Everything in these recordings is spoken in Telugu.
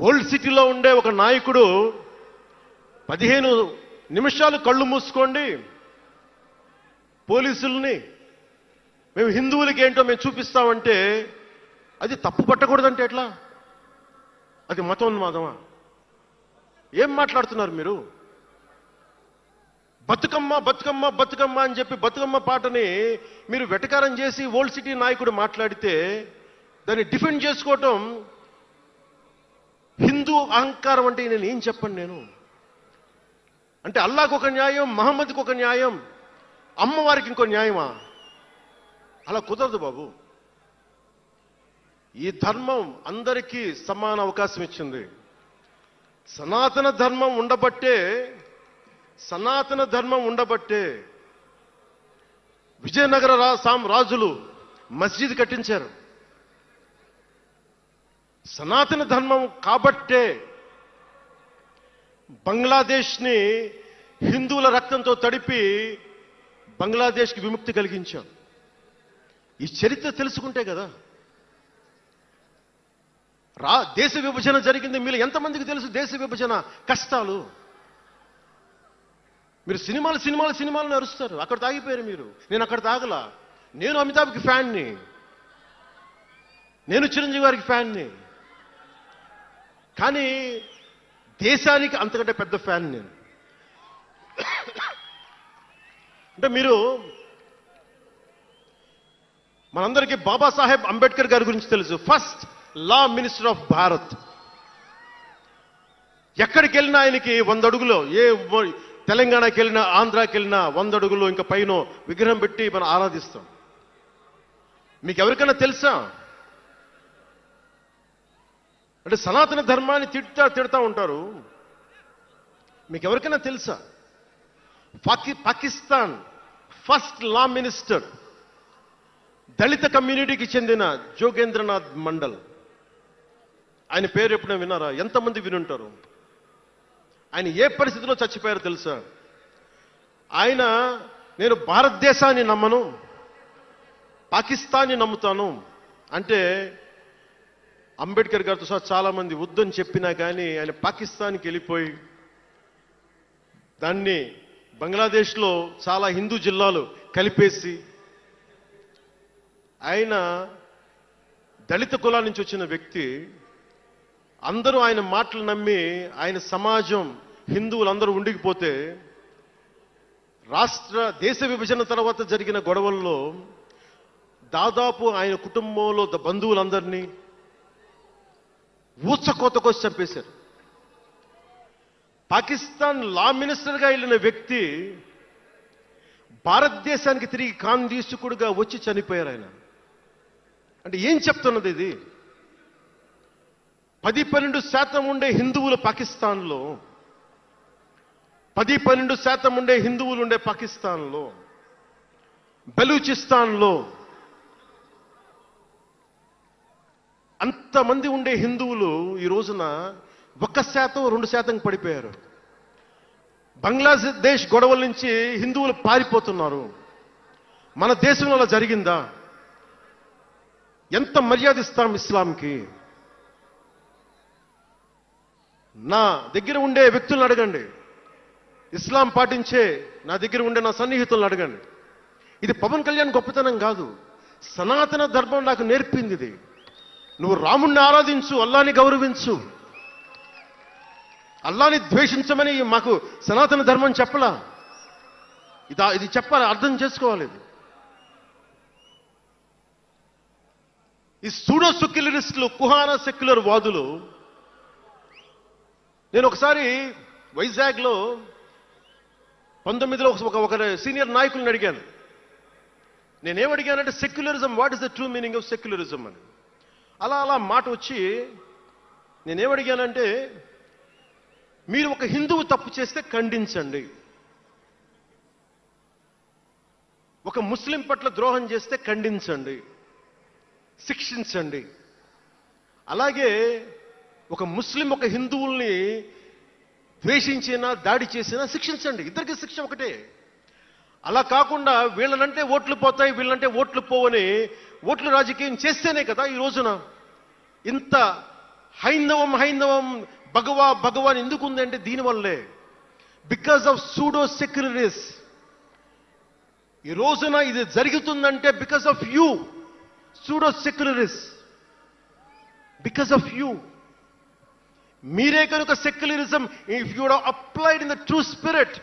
ఓల్డ్ సిటీలో ఉండే ఒక నాయకుడు పదిహేను నిమిషాలు కళ్ళు మూసుకోండి. పోలీసుల్ని మేము హిందువులకి ఏంటో మేము చూపిస్తామంటే అది తప్పు పట్టకూడదంటే ఎట్లా? అది మతోన్మాదమా? ఏం మాట్లాడుతున్నారు మీరు? బతుకమ్మ బతుకమ్మ బతుకమ్మ అని చెప్పి బతుకమ్మ పాటని మీరు వెటకారం చేసి ఓల్డ్ సిటీ నాయకుడు మాట్లాడితే దాన్ని డిఫెండ్ చేసుకోవటం హిందూ అహంకారం అంటే నేను ఏం చెప్పండి నేను? అంటే అల్లాకు ఒక న్యాయం మహమ్మద్కి ఒక న్యాయం అమ్మవారికి ఇంకో న్యాయమా? అలా కుదరదు బాబు. ఈ ధర్మం అందరికీ సమాన అవకాశం ఇచ్చింది. సనాతన ధర్మం ఉండబట్టే సనాతన ధర్మం ఉండబట్టే విజయనగర రా సాం రాజులు మస్జిద్ కట్టించారు. సనాతన ధర్మం కాబట్టే బంగ్లాదేశ్ని హిందువుల రక్తంతో తడిపి బంగ్లాదేశ్కి విముక్తి కలిగించాం. ఈ చరిత్ర తెలుసుకుంటే కదా. రా దేశ విభజన జరిగింది మీరు ఎంతమందికి తెలుసు దేశ విభజన కష్టాలు? మీరు సినిమాలు సినిమాలు సినిమాలు నరుస్తారు అక్కడ తాగిపోయారు మీరు. నేను అక్కడ తాగలా. నేను అమితాబ్కి ఫ్యాన్ని. నేను చిరంజీవి గారికి ఫ్యాన్ని. కానీ దేశానికి అంతకంటే పెద్ద ఫ్యాన్ నేను. అంటే మీరు మనందరికీ బాబాసాహెబ్ అంబేద్కర్ గారి గురించి తెలుసు. First law minister of Bharat ఎక్కడికి వెళ్ళినా ఆయనకి వంద అడుగులో ఏ తెలంగాణకి వెళ్ళినా ఆంధ్రాకి వెళ్ళినా వంద అడుగులు ఇంకా పైన విగ్రహం పెట్టి మనం ఆరాధిస్తాం. మీకు ఎవరికైనా తెలుసా? అంటే సనాతన ధర్మాన్ని తిడతా తిడతా ఉంటారు. మీకు ఎవరికైనా తెలుసా? పాకి పాకిస్తాన్ ఫస్ట్ లా మినిస్టర్ దళిత కమ్యూనిటీకి చెందిన జోగేంద్రనాథ్ మండల్. ఆయన పేరు ఎప్పుడైనా విన్నారా? ఎంతమంది వినుంటారు? ఆయన ఏ పరిస్థితిలో చచ్చిపోయారో తెలుసా? ఆయన నేను భారతదేశాన్ని నమ్మను పాకిస్తాన్ని నమ్ముతాను అంటే అంబేద్కర్ గారితో సహా చాలామంది వద్దని చెప్పినా కానీ ఆయన పాకిస్తాన్కి వెళ్ళిపోయి దాన్ని బంగ్లాదేశ్లో చాలా హిందూ జిల్లాలు కలిపేసి ఆయన దళిత కులా నుంచి వచ్చిన వ్యక్తి అందరూ ఆయన మాటలు నమ్మి ఆయన సమాజం హిందువులందరూ ఉండిపోతే రాష్ట్ర దేశ విభజన తర్వాత జరిగిన గొడవల్లో దాదాపు ఆయన కుటుంబంలో బంధువులందరినీ బంధువులందరినీ ఊచకోతకొచ్చి చంపేశారు. పాకిస్తాన్ లా మినిస్టర్గా వెళ్ళిన వ్యక్తి భారతదేశానికి తిరిగి కాందీసుకుడుగా వచ్చి చనిపోయారు ఆయన. అంటే ఏం చెప్తున్నది ఇది? పది పన్నెండు శాతం ఉండే హిందువులు పాకిస్తాన్లో పది పన్నెండు శాతం ఉండే హిందువులు ఉండే పాకిస్తాన్లో బలూచిస్తాన్లో అంతమంది ఉండే హిందువులు ఈ రోజున ఒక్క శాతం రెండు శాతం పడిపోయారు. బంగ్లాదేశ్ గొడవల నుంచి హిందువులు పారిపోతున్నారు. మన దేశంలో అలా జరిగిందా? ఎంత మర్యాద ఇస్తాం ఇస్లాంకి? నా దగ్గర ఉండే వ్యక్తులను అడగండి. ఇస్లాం పాటించే నా దగ్గర ఉండే నా సన్నిహితులను అడగండి. ఇది పవన్ కళ్యాణ్ గొప్పతనం కాదు. సనాతన ధర్మం నాకు నేర్పింది ఇది. నువ్వు రాముణ్ణి ఆరాధించు అల్లాని గౌరవించు. అల్లాని ద్వేషించమని మాకు సనాతన ధర్మం చెప్పలా? ఇదా ఇది చెప్పాలి అర్థం చేసుకోవాలి. ఇది ఈ సూడో సెక్యులరిస్టులు కుహాన సెక్యులర్ వాదులు నేను ఒకసారి వైజాగ్లో పంతొమ్మిదిలో ఒక ఒక సీనియర్ నాయకుల్ని అడిగాను. నేనేమడిగానంటే secularism what is the true meaning of secularism అని. అలా అలా మాట వచ్చి నేనేమడిగానంటే మీరు ఒక హిందువు తప్పు చేస్తే ఖండించండి. ఒక ముస్లిం పట్ల ద్రోహం చేస్తే ఖండించండి. శిక్షించండి. అలాగే ఒక ముస్లిం ఒక హిందువుల్ని ద్వేషించినా దాడి చేసినా శిక్షించండి. ఇద్దరికి శిక్ష ఒకటే. అలా కాకుండా వీళ్ళనంటే ఓట్లు పోతాయి వీళ్ళంటే ఓట్లు పోవని ఓట్లు రాజకీయం చేస్తేనే కదా ఈ రోజున. ఇంత హైందవం హైందవం భగవా భగవాన్ ఎందుకు ఉందంటే దీనివల్లే. బికాస్ ఆఫ్ సూడో సెక్యులరిస్ ఈ రోజున ఇది జరుగుతుందంటే because of you pseudo secularists because of you మీరే కనుక secularism if you applied in the true spirit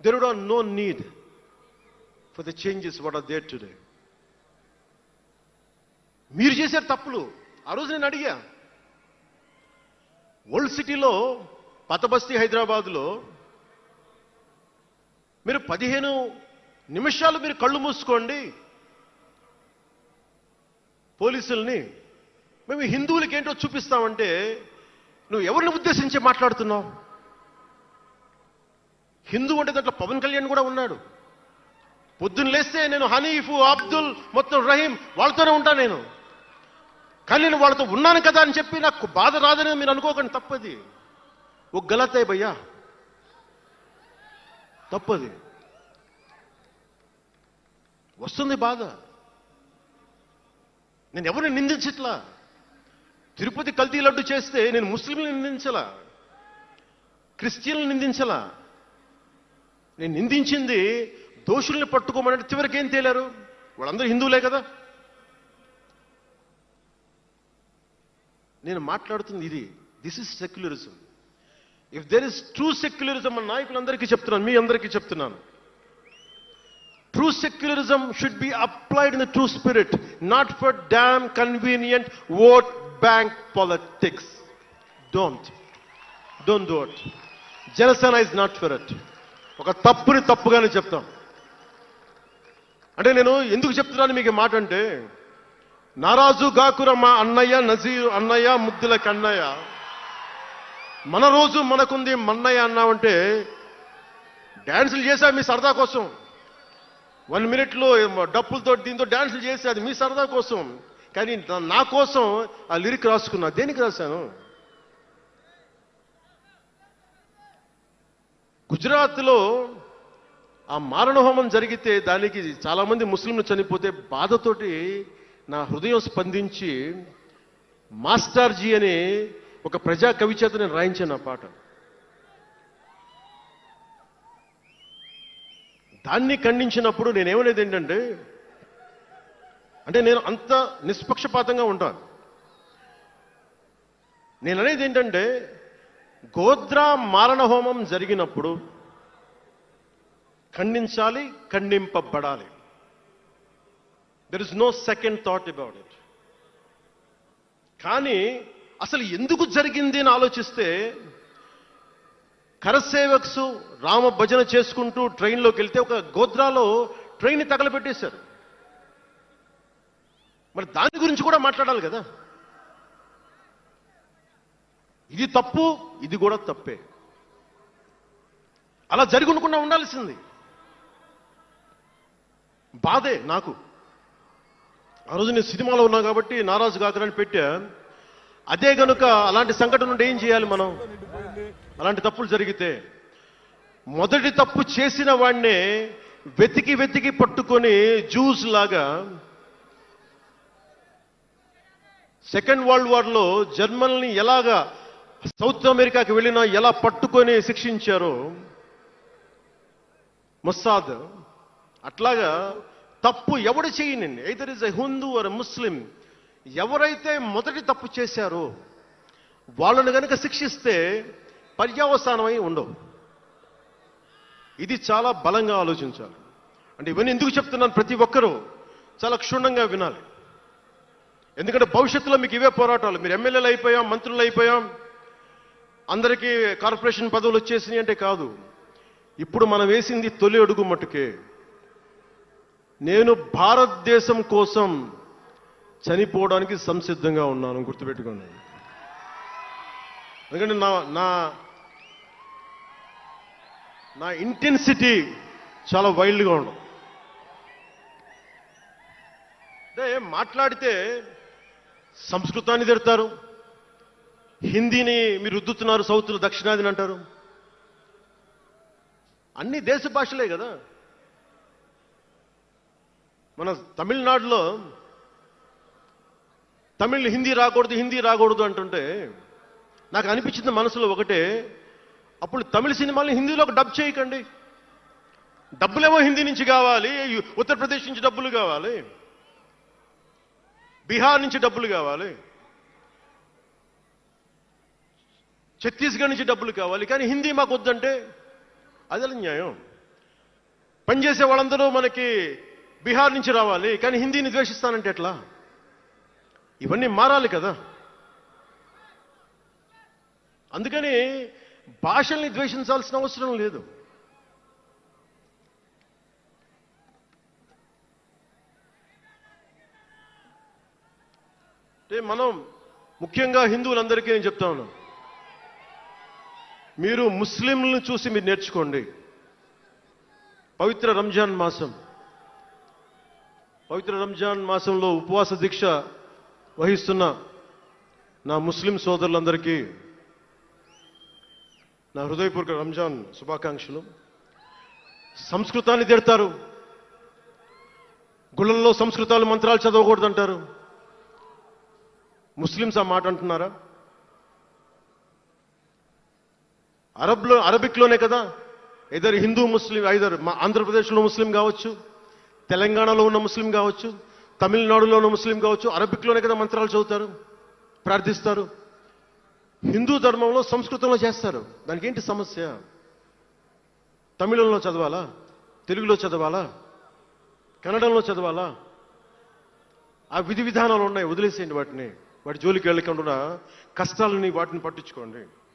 there would are no need for the changes what are there today మీరు చేశారు తప్పులు. ఆ రోజు నేను అడిగా ఓల్డ్ సిటీలో పతబస్తీ హైదరాబాద్లో మీరు పదిహేను నిమిషాలు మీరు కళ్ళు మూసుకోండి. పోలీసుల్ని మేము హిందువులకి ఏంటో చూపిస్తామంటే నువ్వు ఎవరిని ఉద్దేశించి మాట్లాడుతున్నావు? హిందూ అంటే దాంట్లో పవన్ కళ్యాణ్ కూడా ఉన్నాడు. పొద్దున్న లేస్తే నేను హనీఫ్ అబ్దుల్ మొత్తం రహీం వాళ్ళతోనే ఉంటాను నేను. కానీ నేను వాళ్ళతో ఉన్నాను కదా అని చెప్పి నాకు బాధ రాదని మీరు అనుకోకండి తప్పది. ఒక గలతే భయ్యా. తప్పది. వస్తుంది బాధ. నేను ఎవరిని నిందించట్లా? తిరుపతి కల్తీ లడ్డు చేస్తే నేను ముస్లింలను నిందించలా? క్రిస్టియన్లు నిందించలా? నేను నిందించింది దోషుల్ని పట్టుకోమని చివరికి ఏం తేలారు? వాళ్ళందరూ హిందువులే కదా? నేను మాట్లాడుతుంది ఇది. This is secularism if there is true secularism అని నాయకులందరికీ చెప్తున్నాను మీ అందరికీ చెప్తున్నాను. True secularism should be applied in the true spirit not for damn convenient vote bank politics don't don't డోట్ Janasena is not for it ఒక తప్పుని తప్పుగానే చెప్తాం. అంటే నేను ఎందుకు చెప్తున్నాను మీకు మాట అంటే నారాజు గాకుర మా అన్నయ్య నజీర్ అన్నయ్య ముద్దుల కన్నయ్య. మన రోజు మనకుంది మన్నయ్య అన్నామంటే డ్యాన్సులు చేశా మీ సరదా కోసం. వన్ మినిట్లో డప్పులతో దీంతో డ్యాన్సులు చేసి అది మీ సరదా కోసం. కానీ నా- నా కోసం ఆ లిరిక్ రాసుకున్నా. దేనికి రాశాను? గుజరాత్లో ఆ మారణహోమం జరిగితే దానికి చాలామంది ముస్లింలు చనిపోతే బాధతోటి నా హృదయం స్పందించి మాస్టర్జీ అనే ఒక ప్రజా కవి చేత నేను రాయించాను ఆ పాట. దాన్ని ఖండించినప్పుడు నేనేమనేది ఏంటంటే అంటే నేను అంత నిష్పక్షపాతంగా ఉంటాను. నేను అనేది ఏంటంటే గోద్రా మారణ హోమం జరిగినప్పుడు ఖండించాలి ఖండింపబడాలి. There is no second thought about it కానీ అసలు ఎందుకు జరిగింది అని ఆలోచిస్తే కరసేవక్స్ రామ భజన చేసుకుంటూ ట్రైన్లోకి వెళ్తే ఒక గోద్రాలో ట్రైన్ తగలబెట్టేశారు. మరి దాని గురించి కూడా మాట్లాడాలి కదా. ఇది తప్పు ఇది కూడా తప్పే. అలా జరిగి ఉండకుండా ఉండాల్సింది. బాధే నాకు. ఆ రోజు నేను సినిమాలో ఉన్నా కాబట్టి నారాజు కాకరని పెట్టా. అదే గనుక అలాంటి సంఘటన నుండి ఏం చేయాలి మనం? అలాంటి తప్పులు జరిగితే. మొదటి తప్పు చేసిన వాడినే వెతికి వెతికి పట్టుకొని జ్యూస్ లాగా సెకండ్ వరల్డ్ వార్లో జర్మన్ని ఎలాగా సౌత్ అమెరికాకి వెళ్ళినా ఎలా పట్టుకొని శిక్షించారో మొస్సాద్ అట్లాగా తప్పు ఎవడు చేయనండి either is a Hindu or Muslim ఎవరైతే మొదటి తప్పు చేశారో వాళ్ళను కనుక శిక్షిస్తే పర్యావసానమై ఉండవు. ఇది చాలా బలంగా ఆలోచించాలి. అంటే ఇవన్నీ ఎందుకు చెప్తున్నాను ప్రతి ఒక్కరూ చాలా క్షుణ్ణంగా వినాలి. ఎందుకంటే భవిష్యత్తులో మీకు ఇవే పోరాటాలు. మీరు ఎమ్మెల్యేలు అయిపోయాం మంత్రులు అయిపోయాం అందరికీ కార్పొరేషన్ పదవులు వచ్చేసినాయి అంటే కాదు. ఇప్పుడు మనం వేసింది తొలి అడుగు మట్టుకే. నేను భారతదేశం కోసం చనిపోవడానికి సంసిద్ధంగా ఉన్నాను గుర్తుపెట్టుకోండి. ఎందుకంటే నా నా నా ఇంటెన్సిటీ చాలా వైల్డ్గా ఉండదు. అంటే మాట్లాడితే సంస్కృతాన్ని తిడతారు హిందీని మీరు రుద్దుతున్నారు సౌత్లో దక్షిణాదిని అంటారు. అన్ని దేశ భాషలే కదా. మన తమిళనాడులో తమిళ్ హిందీ రాకూడదు హిందీ రాకూడదు అంటుంటే నాకు అనిపించింది మనసులో ఒకటే అప్పుడు తమిళ సినిమాల్ని హిందీలోకి డబ్ చేయకండి. డబ్బులేమో హిందీ నుంచి కావాలి ఉత్తరప్రదేశ్ నుంచి డబ్బులు కావాలి బీహార్ నుంచి డబ్బులు కావాలి ఛత్తీస్గఢ్ నుంచి డబ్బులు కావాలి కానీ హిందీ మాకు వద్దంటే అదే న్యాయం? పనిచేసే వాళ్ళందరూ మనకి బీహార్ నుంచి రావాలి కానీ హిందీని ద్వేషిస్తానంటే ఎట్లా? ఇవన్నీ మారాలి కదా. అందుకని భాషల్ని ద్వేషించాల్సిన అవసరం లేదు. అంటే మనం ముఖ్యంగా హిందువులందరికీ నేను చెప్తా ఉన్నాను మీరు ముస్లింలను చూసి మీరు నేర్చుకోండి. పవిత్ర రంజాన్ మాసం. పవిత్ర రంజాన్ మాసంలో ఉపవాస దీక్ష వహిస్తున్న నా ముస్లిం సోదరులందరికీ నా హృదయపూర్వక రంజాన్ శుభాకాంక్షలు. సంస్కృతాన్ని తిడతారు. గుళ్ళల్లో సంస్కృతాలు మంత్రాలు చదవకూడదంటారు. ముస్లిమ్స్ ఆ మాట అంటున్నారా? అరబ్లో అరబిక్లోనే కదా? ఇద్దరు హిందూ ముస్లిం ఐదర్ మా ఆంధ్రప్రదేశ్లో ముస్లిం కావచ్చు. తెలంగాణలో ఉన్న ముస్లిం కావచ్చు తమిళనాడులో ఉన్న ముస్లిం కావచ్చు అరబిక్లోనే కదా మంత్రాలు చదువుతారు ప్రార్థిస్తారు. హిందూ ధర్మంలో సంస్కృతంలో చేస్తారు. దానికి ఏంటి సమస్య? తమిళంలో చదవాలా? తెలుగులో చదవాలా? కన్నడంలో చదవాలా? ఆ విధి విధానాలు ఉన్నాయి వదిలేసేయండి వాటిని. వాటి జోలికి వెళ్ళకుండా కష్టాలని వాటిని పట్టించుకోండి.